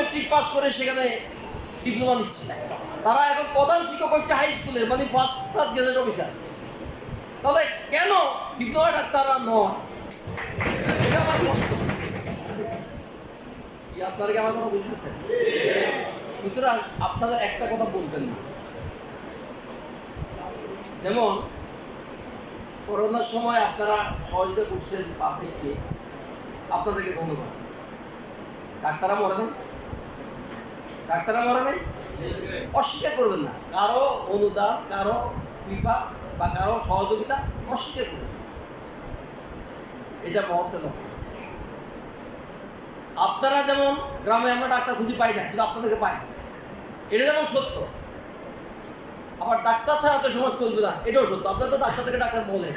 Matric pass করে সেখানে diploma নিচ্ছে। তারা এখন প্রধান শিক্ষক হচ্ছে হাই স্কুলের মানে ফার্স্ট ক্লাস গেজেট অফিসার তাহলে কেন ডিপ্লোমা ডাক্তাররা নয়? আপনারা কি আমার কথা বুঝতেছেন? সুতরাং আপনারা একটা কথা বলবেন না। যেমন, করোনার সময় আপনারা সহযোগিতা করছেন পাবলিককে আপনাদেরকে ধন্যবাদ। ডাক্তাররা মরে নাই ডাক্তাররা মরে নাই অস্বীকার করবেন না। কারও অনুদান, কারও কৃপা বা কারও সহযোগিতা অস্বীকার করবেন এটা লক্ষ্য আপনারা যেমন গ্রামে আমরা ডাক্তার খুঁজে পাই না, কিন্তু আপনাদেরকে পাই। এটা যেমন সত্য। আবার ডাক্তার ছাড়া তো সমাজ চলবে না, এটাও সত্য। আপনারা তো ডাক্তার থেকে ডাক্তার বলেন।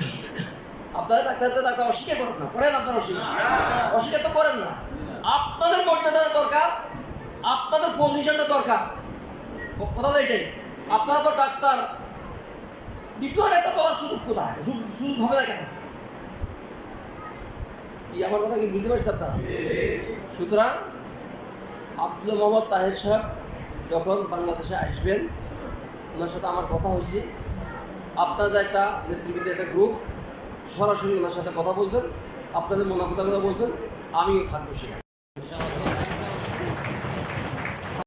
আপনারা ডাক্তার ডাক্তার অস্বীকার করেন না। করেন আপনারা অস্বীকার? অস্বীকার তো করেন না। আপনাদের মর্যাদার দরকার আপনাদের পজিশনটা দরকার। কথা তো এটাই। আপনারা তো ডাক্তার। ডিপ্লোমা ডাক্তার বলার সুযোগ কোথায়? সুযোগ হবে না কেন? কি আমার কথা কি বুঝতে পারছি আপনারা? সুতরাং আব্দুল মোহাম্মদ তাহের সাহেব যখন বাংলাদেশে আসবেন, ওনার সাথে আমার কথা হয়েছে। আপনাদের একটা নেতৃবৃন্দের একটা গ্রুপ সরাসরি ওনার সাথে কথা বলবেন। আপনাদের মনে কথাগুলো বলবেন। আমিও থাকব সেখানে।